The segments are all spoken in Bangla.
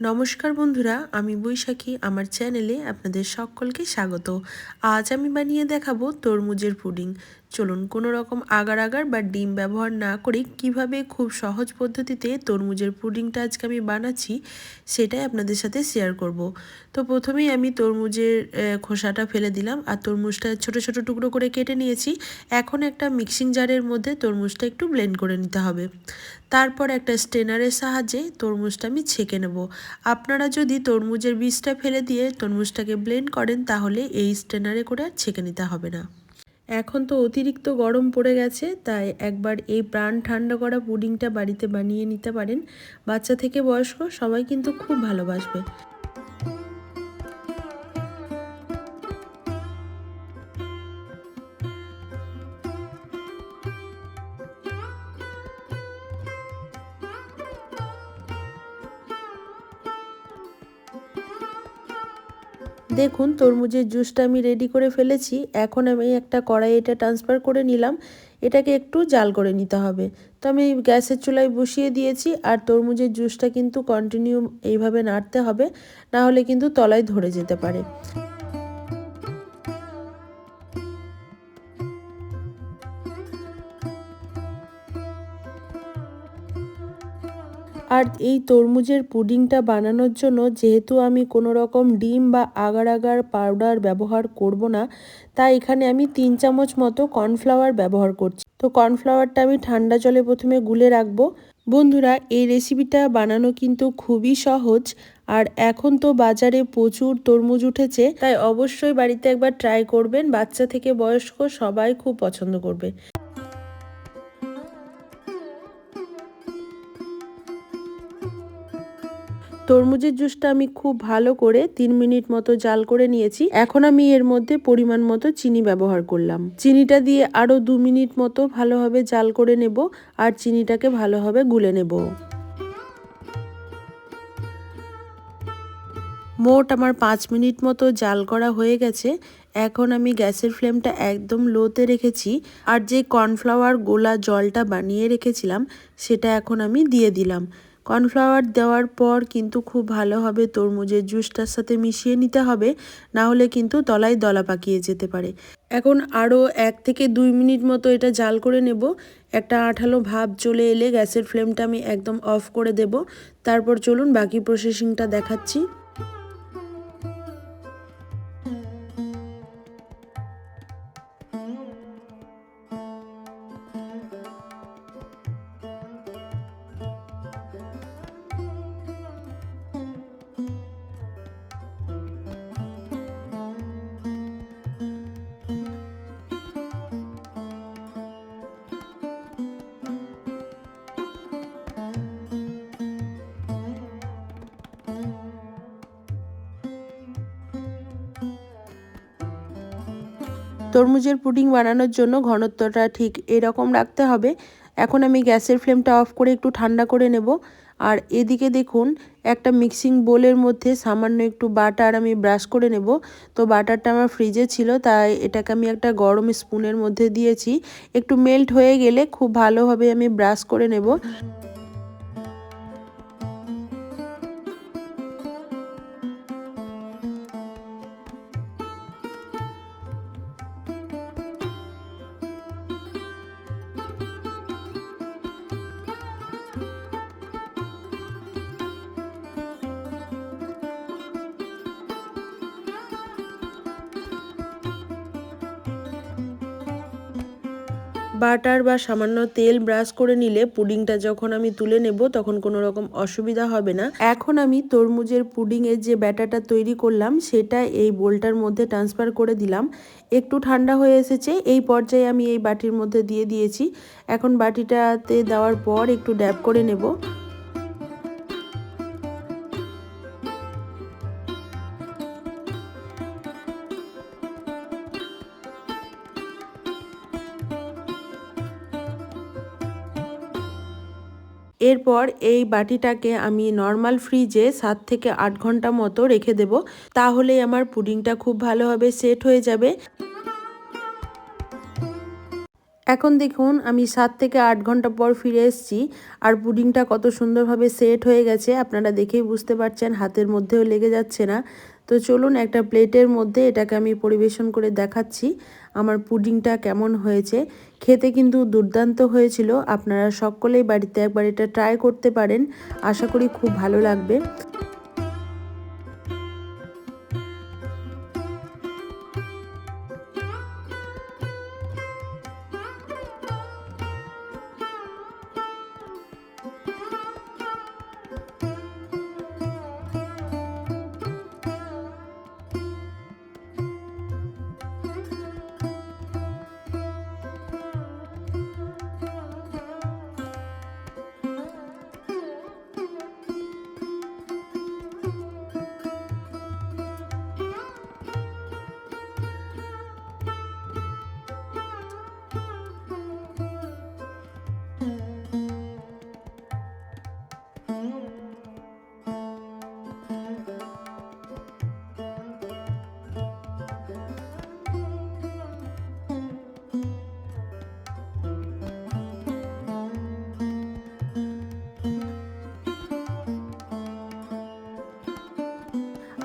নমস্কার বন্ধুরা, আমি বৈশাখী। আমার চ্যানেলে আপনাদের সকলকে স্বাগত। আজ আমি বানিয়ে দেখাবো তরমুজের পুডিং। চলুন কোনো রকম আগার আগার বা ডিম ব্যবহার না করে কীভাবে খুব সহজ পদ্ধতিতে তরমুজের পুডিংটা আজকে আমি বানাচ্ছি সেটাই আপনাদের সাথে শেয়ার করব। তো প্রথমেই আমি তরমুজের খোসাটা ফেলে দিলাম আর তরমুজটা ছোট ছোট টুকরো করে কেটে নিয়েছি। এখন একটা মিক্সিং জারের মধ্যে তরমুজটা একটু ব্লেন্ড করে নিতে হবে। তারপর একটা স্টেনারের সাহায্যে তরমুজটা আমি ছেঁকে নেব। আপনারা যদি তরমুজের বীজটা ফেলে দিয়ে তরমুজটাকে ব্লেন্ড করেন তাহলে এই স্টেনারে করে আর ছেঁকে নিতে হবে না। এখন তো অতিরিক্ত গরম পড়ে গেছে, তাই একবার এই প্রাণ ঠান্ডা করা পুডিংটা বাড়িতে বানিয়ে নিতে পারেন। বাচ্চা থেকে বয়স্ক সবাই কিন্তু খুব ভালোবাসবে। দেখুন, তরমুজের জুসটা আমি রেডি করে ফেলেছি। এখন আমি একটা কড়াই এটা ট্রান্সফার করে নিলাম। এটাকে একটু জাল করে নিতে হবে। তো আমি গ্যাসের চুলায় বসিয়ে দিয়েছি আর তরমুজের জুসটা কিন্তু কন্টিনিউ এইভাবে নাড়তে হবে। না হলে কিন্তু তলায় ধরে যেতে পারে। আর এই তরমুজের পুডিংটা বানানোর জন্য যেহেতু আমি কোনো রকম ডিম বা আগার আগার পাউডার ব্যবহার করব না, তাই এখানে আমি তিন চামচ মতো কর্নফ্লাওয়ার ব্যবহার করছি। তো কর্নফ্লাওয়ারটা আমি ঠান্ডা জলে প্রথমে গুলে রাখব। বন্ধুরা, এই রেসিপিটা বানানো কিন্তু খুবই সহজ আর এখন তো বাজারে প্রচুর তরমুজ উঠেছে, তাই অবশ্যই বাড়িতে একবার ট্রাই করবেন। বাচ্চা থেকে বয়স্ক সবাই খুব পছন্দ করবে। তরমুজের জুসটা আমি খুব ভালো করে তিন মিনিট মতো জাল করে নিয়েছি। এখন আমি এর মধ্যে পরিমাণ মতো চিনি ব্যবহার করলাম। চিনিটা দিয়ে আরও দু মিনিট মতো ভালোভাবে জাল করে নেব আর চিনিটাকে ভালোভাবে গুলে নেব। মোট আমার পাঁচ মিনিট মতো জাল করা হয়ে গেছে। এখন আমি গ্যাসের ফ্লেমটা একদম লোতে রেখেছি আর যে কর্নফ্লাওয়ার গোলা জলটা বানিয়ে রেখেছিলাম, সেটা এখন আমি দিয়ে দিলাম। কর্নফ্লাওয়ার দেওয়ার পর কিন্তু খুব ভালোভাবে তরমুজের জুসটার সাথে মিশিয়ে নিতে হবে, না হলে কিন্তু তলায় দলা পাকিয়ে যেতে পারে। এখন আরও এক থেকে দুই মিনিট মতো এটা জাল করে নেব। একটা আঠালো ভাব চলে এলে গ্যাসের ফ্লেমটা আমি একদম অফ করে দেব। তারপর চলুন বাকি প্রসেসিংটা দেখাচ্ছি। তরমুজের পুডিং বানানোর জন্য ঘনত্বটা ঠিক এরকম রাখতে হবে। এখন আমি গ্যাসের ফ্লেমটা অফ করে একটু ঠান্ডা করে নেব। আর এদিকে দেখুন, একটা মিক্সিং বোলের মধ্যে সামান্য একটু বাটার আমি ব্রাশ করে নেব। তো বাটারটা আমার ফ্রিজে ছিল, তাই এটাকে আমি একটা গরম স্পুনের মধ্যে দিয়েছি। একটু মেল্ট হয়ে গেলে খুব ভালোভাবে আমি ব্রাশ করে নেব। বাটার বা সামান্য তেল ব্রাশ করে নিলে পুডিংটা যখন আমি তুলে নেব, তখন কোনো রকম অসুবিধা হবে না। এখন আমি তরমুজের পুডিংয়ের যে ব্যাটারটা তৈরি করলাম, সেটা এই বোলটার মধ্যে ট্রান্সফার করে দিলাম। একটু ঠান্ডা হয়ে এসেছে, এই পর্যায়ে আমি এই বাটির মধ্যে দিয়ে দিয়েছি। এখন বাটিটাতে দেওয়ার পর একটু ড্যাব করে নেব। এরপর এই বাটিটাকে আমি নর্মাল ফ্রিজে সাত থেকে আট ঘণ্টা মতো রেখে দেব। তাহলে আমার পুডিংটা খুব ভালোভাবে সেট হয়ে যাবে। এখন দেখুন, আমি সাত থেকে আট ঘণ্টা পর ফিরে এসেছি। আর পুডিংটা কত সুন্দরভাবে সেট হয়ে গেছে, আপনারা দেখেই বুঝতে পারছেন, হাতের মধ্যেও লেগে যাচ্ছে না। তো চলুন একটা প্লেটের মধ্যে এটাকে আমি পরিবেশন করে দেখাচ্ছি। আমার পুডিংটা কেমন হয়েছে খেতে কিন্তু দুর্দান্ত হয়েছিল। আপনারা সকলেই বাড়িতে একবার এটা ট্রাই করতে পারেন। আশা করি খুব ভালো লাগবে।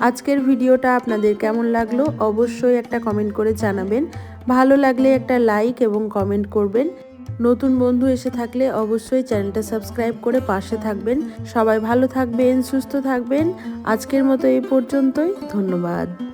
আজকের ভিডিওটা আপনাদের কেমন লাগল অবশ্যই একটা কমেন্ট করে জানাবেন। ভালো লাগলে একটা লাইক এবং কমেন্ট করবেন। নতুন বন্ধু এসে থাকলে অবশ্যই চ্যানেলটা সাবস্ক্রাইব করে পাশে থাকবেন। সবাই ভালো থাকবেন, সুস্থ থাকবেন। আজকের মতো এই পর্যন্তই, ধন্যবাদ।